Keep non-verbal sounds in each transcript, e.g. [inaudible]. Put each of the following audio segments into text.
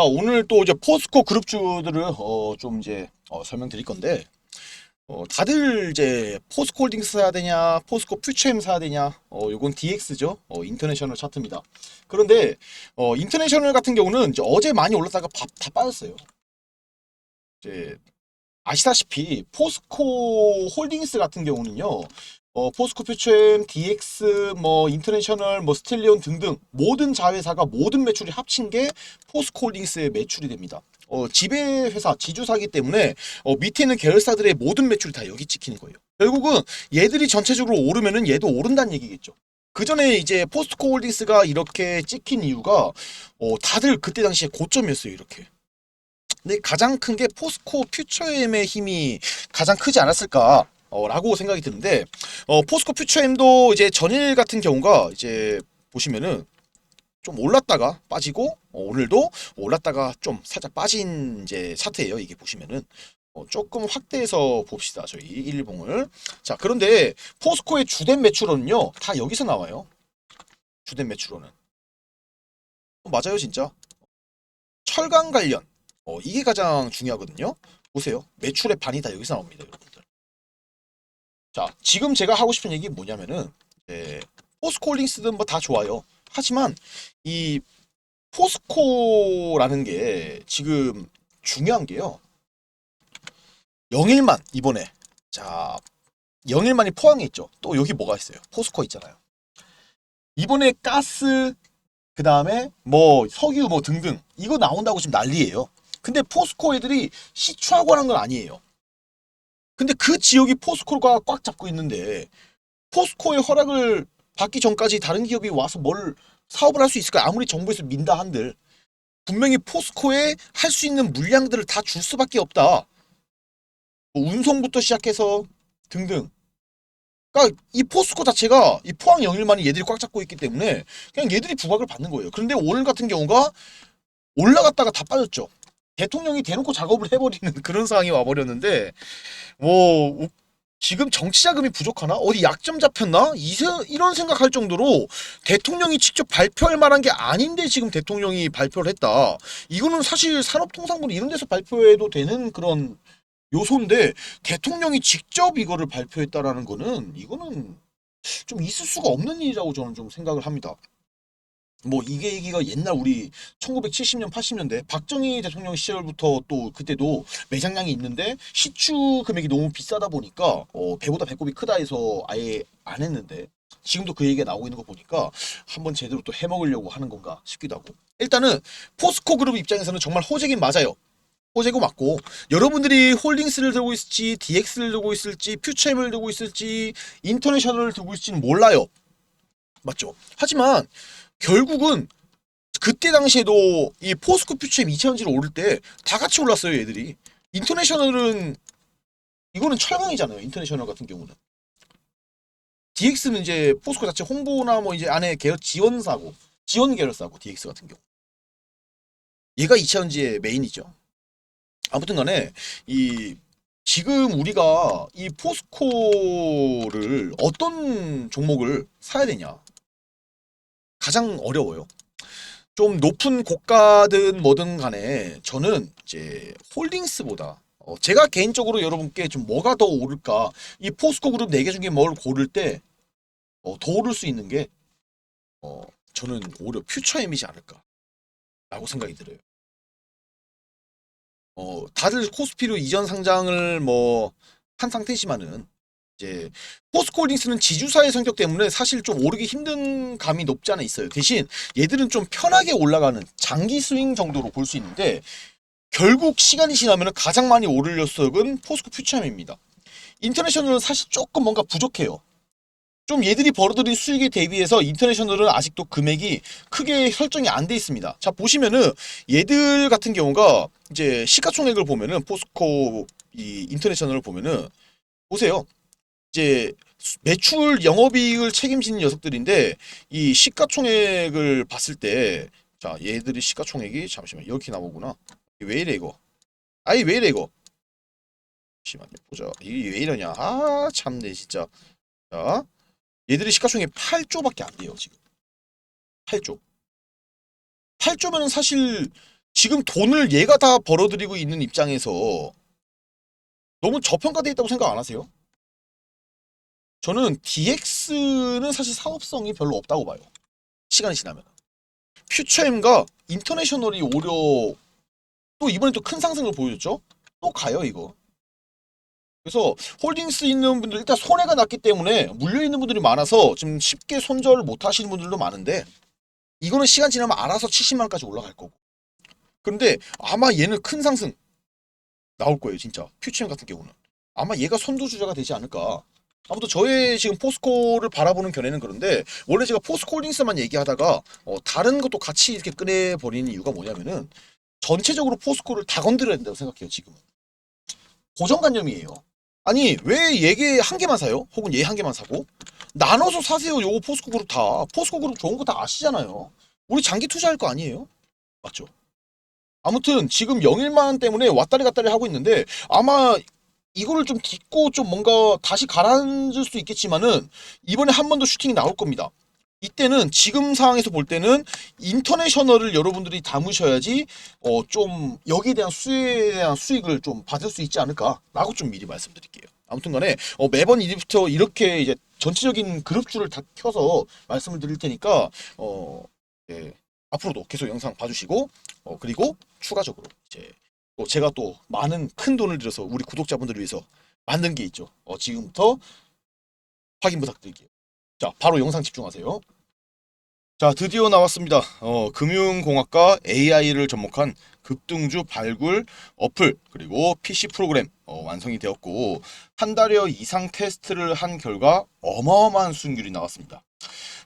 자, 오늘 또 이제 포스코 그룹주들을 어, 좀 이제 어, 설명드릴 건데 어, 다들 이제 포스코 홀딩스 사야 되냐, 포스코 퓨처엠 사야 되냐, 어, 요건 DX죠. 어, 인터내셔널 차트입니다. 그런데 어, 인터내셔널 같은 경우는 어제 많이 올랐다가 밥, 다 빠졌어요. 이제 아시다시피 포스코 홀딩스 같은 경우는요. 어, 포스코 퓨처엠, DX, 뭐 인터내셔널, 뭐 스텔리온 등등 모든 자회사가 모든 매출이 합친 게 포스코 홀딩스의 매출이 됩니다. 어, 지배 회사, 지주사기 때문에 어, 밑에 있는 계열사들의 모든 매출이 다 여기 찍히는 거예요. 결국은 얘들이 전체적으로 오르면은 얘도 오른다는 얘기겠죠. 그 전에 이제 포스코 홀딩스가 이렇게 찍힌 이유가 어, 다들 그때 당시에 고점이었어요, 이렇게. 근데 가장 큰 게 포스코 퓨처엠의 힘이 가장 크지 않았을까? 어, 라고 생각이 드는데 어, 포스코 퓨처엠도 이제 전일 같은 경우가 이제 보시면은 좀 올랐다가 빠지고 어, 오늘도 올랐다가 좀 살짝 빠진 이제 차트예요. 이게 보시면은 어, 조금 확대해서 봅시다. 저희 일봉을. 자, 그런데 포스코의 주된 매출원은요. 다 여기서 나와요. 주된 매출원은. 어, 맞아요, 진짜. 철강 관련. 어, 이게 가장 중요하거든요. 보세요. 매출의 반이 다 여기서 나옵니다, 여러분들. 자, 지금 제가 하고 싶은 얘기 뭐냐면은 예, 포스코 홀딩스든 뭐 다 좋아요. 하지만 이 포스코라는 게 지금 중요한 게요. 영일만 이번에 자 영일만이 포항에 있죠. 또 여기 뭐가 있어요? 포스코 있잖아요. 이번에 가스 그 다음에 뭐 석유 뭐 등등 이거 나온다고 지금 난리예요. 근데 포스코 애들이 시추하고 하는 건 아니에요. 근데 그 지역이 포스코가 꽉 잡고 있는데 포스코의 허락을 받기 전까지 다른 기업이 와서 뭘 사업을 할 수 있을까? 아무리 정부에서 민다 한들 분명히 포스코에 할 수 있는 물량들을 다 줄 수밖에 없다. 뭐 운송부터 시작해서 등등. 그러니까 이 포스코 자체가 이 포항 영일만이 얘들이 꽉 잡고 있기 때문에 그냥 얘들이 부각을 받는 거예요. 그런데 오늘 같은 경우가 올라갔다가 다 빠졌죠. 대통령이 대놓고 작업을 해버리는 [laughs] 그런 상황이 와버렸는데 뭐 지금 정치 자금이 부족하나? 어디 약점 잡혔나? 이세, 이런 생각할 정도로 대통령이 직접 발표할 만한 게 아닌데 지금 대통령이 발표를 했다. 이거는 사실 산업통상부 이런 데서 발표해도 되는 그런 요소인데 대통령이 직접 이거를 발표했다라는 거는 이거는 좀 있을 수가 없는 일이라고 저는 좀 생각을 합니다. 뭐 이게 얘기가 옛날 우리 1970년 80년대 박정희 대통령 시절부터 또 그때도 매장량이 있는데 시추 금액이 너무 비싸다 보니까 어, 배보다 배꼽이 크다 해서 아예 안 했는데 지금도 그 얘기가 나오고 있는 거 보니까 한번 제대로 또 해먹으려고 하는 건가 싶기도 하고 일단은 포스코 그룹 입장에서는 정말 호재긴 맞아요. 호재고 맞고 여러분들이 홀딩스를 들고 있을지 DX를 들고 있을지 퓨처엠을 들고 있을지 인터내셔널을 들고 있을지는 몰라요. 맞죠? 하지만 결국은 그때 당시에도 이 포스코 퓨처엠 2차전지를 오를 때 다 같이 올랐어요 얘들이. 인터내셔널은 이거는 철강이잖아요 인터내셔널 같은 경우는. DX는 이제 포스코 자체 홍보나 뭐 이제 안에 계열 지원사고 지원 계열사고 DX 같은 경우. 얘가 2차전지의 메인이죠. 아무튼 간에 이 지금 우리가 이 포스코를 어떤 종목을 사야 되냐 가장 어려워요. 좀 높은 고가든 뭐든 간에 저는 이제 홀딩스보다 어, 제가 개인적으로 여러분께 좀 뭐가 더 오를까 이 포스코 그룹 4개 중에 뭘 고를 때 어, 더 오를 수 있는 게 어, 저는 오히려 퓨처엠이지 않을까 라고 생각이 들어요. 어, 다들 코스피로 이전 상장을 뭐 한 상태지만은 이제 포스코홀딩스는 지주사의 성격 때문에 사실 좀 오르기 힘든 감이 높지 않아 있어요. 대신 얘들은 좀 편하게 올라가는 장기 스윙 정도로 볼 수 있는데 결국 시간이 지나면 가장 많이 오를 녀석은 포스코 퓨처엠입니다. 인터내셔널은 사실 조금 뭔가 부족해요. 좀 얘들이 벌어들인 수익에 대비해서 인터내셔널은 아직도 금액이 크게 설정이 안 돼 있습니다. 자 보시면은 얘들 같은 경우가 이제 시가총액을 보면은 포스코 이 인터내셔널을 보면은 보세요. 이제 매출 영업이익을 책임지는 녀석들인데 이 시가총액을 봤을 때 자 얘들이 시가총액이 잠시만 이렇게 나오구나. 왜 이래 이거? 아이 왜 이래 이거? 잠시만요. 보자. 이게 왜 이러냐? 아 참네 진짜. 자 얘들이 시가총액 8조밖에 안 돼요 지금. 8조. 8조면은 사실 지금 돈을 얘가 다 벌어들이고 있는 입장에서 너무 저평가돼 있다고 생각 안 하세요? 저는 DX는 사실 사업성이 별로 없다고 봐요. 시간이 지나면. 퓨처엠과 인터내셔널이 오히려 또 이번에 또 큰 상승을 보여줬죠? 또 가요 이거. 그래서 홀딩스 있는 분들 일단 손해가 났기 때문에 물려 있는 분들이 많아서 지금 쉽게 손절을 못 하시는 분들도 많은데 이거는 시간 지나면 알아서 70만 원까지 올라갈 거고. 그런데 아마 얘는 큰 상승 나올 거예요 진짜 퓨처엠 같은 경우는 아마 얘가 선두 주자가 되지 않을까. 아무튼 저의 지금 포스코를 바라보는 견해는 그런데 원래 제가 포스코홀딩스만 얘기하다가 어, 다른 것도 같이 이렇게 꺼내버리는 이유가 뭐냐면은 전체적으로 포스코를 다 건드려야 된다고 생각해요 지금은 고정관념이에요 아니 왜 얘게 한 개만 사요? 혹은 얘 한 개만 사고 나눠서 사세요 요거 포스코 그룹 다 포스코 그룹 좋은 거 다 아시잖아요 우리 장기 투자할 거 아니에요? 맞죠? 아무튼 지금 영일만 때문에 왔다리 갔다리 하고 있는데 아마 이거를 좀 딛고 좀 뭔가 다시 가라앉을 수 있겠지만은 이번에 한 번 더 슈팅이 나올 겁니다. 이때는 지금 상황에서 볼 때는 인터내셔널을 여러분들이 담으셔야지 어 좀 여기에 대한 수익에 대한 수익을 좀 받을 수 있지 않을까라고 좀 미리 말씀드릴게요. 아무튼간에 어 매번 이부터 이렇게 이제 전체적인 그룹주를 다 켜서 말씀을 드릴 테니까 어 예, 앞으로도 계속 영상 봐주시고 어 그리고 추가적으로 이제 또 제가 또 많은 큰 돈을 들여서 우리 구독자분들을 위해서 만든 게 있죠. 어, 지금부터 확인 부탁드릴게요. 자, 바로 영상 집중하세요. 자, 드디어 나왔습니다. 어, 금융공학과 AI를 접목한 급등주 발굴 어플 그리고 PC 프로그램 어, 완성이 되었고 한 달여 이상 테스트를 한 결과 어마어마한 수익률이 나왔습니다.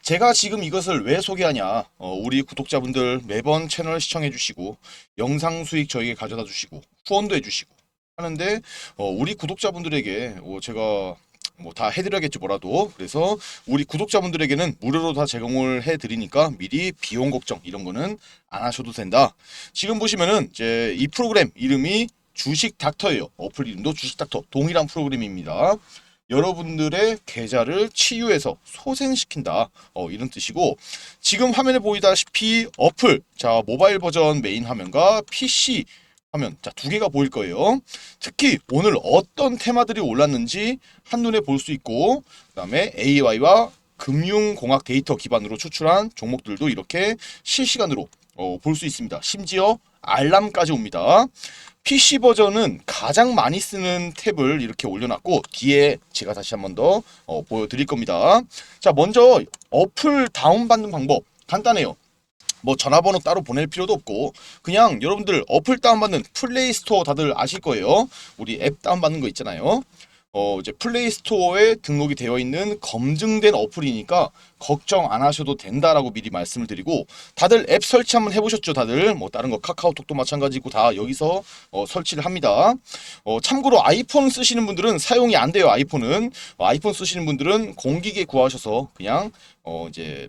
제가 지금 이것을 왜 소개하냐? 어, 우리 구독자분들 매번 채널 시청해 주시고 영상 수익 저에게 가져다 주시고 후원도 해 주시고 하는데 어, 우리 구독자분들에게 어, 제가 뭐 다 해드려야겠지 뭐라도 그래서 우리 구독자분들에게는 무료로 다 제공을 해드리니까 미리 비용 걱정 이런 거는 안 하셔도 된다. 지금 보시면은 이제 이 프로그램 이름이 주식 닥터예요. 어플 이름도 주식 닥터 동일한 프로그램입니다. 여러분들의 계좌를 치유해서 소생시킨다. 어, 이런 뜻이고 지금 화면에 보이다시피 어플 자 모바일 버전 메인 화면과 PC 화면 자두 개가 보일 거예요. 특히 오늘 어떤 테마들이 올랐는지 한눈에 볼 수 있고 그 다음에 AI와 금융공학 데이터 기반으로 추출한 종목들도 이렇게 실시간으로 어, 볼 수 있습니다. 심지어 알람까지 옵니다. PC 버전은 가장 많이 쓰는 탭을 이렇게 올려놨고 뒤에 제가 다시 한번 더 어, 보여드릴 겁니다. 자 먼저 어플 다운받는 방법 간단해요. 뭐 전화번호 따로 보낼 필요도 없고 그냥 여러분들 어플 다운받는 플레이 스토어 다들 아실 거예요. 우리 앱 다운받는 거 있잖아요. 어 이제 플레이 스토어에 등록이 되어 있는 검증된 어플이니까 걱정 안 하셔도 된다라고 미리 말씀을 드리고 다들 앱 설치 한번 해보셨죠 다들? 뭐 다른 거 카카오톡도 마찬가지고 다 여기서 어, 설치를 합니다. 어, 참고로 아이폰 쓰시는 분들은 사용이 안 돼요 아이폰은. 어, 아이폰 쓰시는 분들은 공기계 구하셔서 그냥 어 이제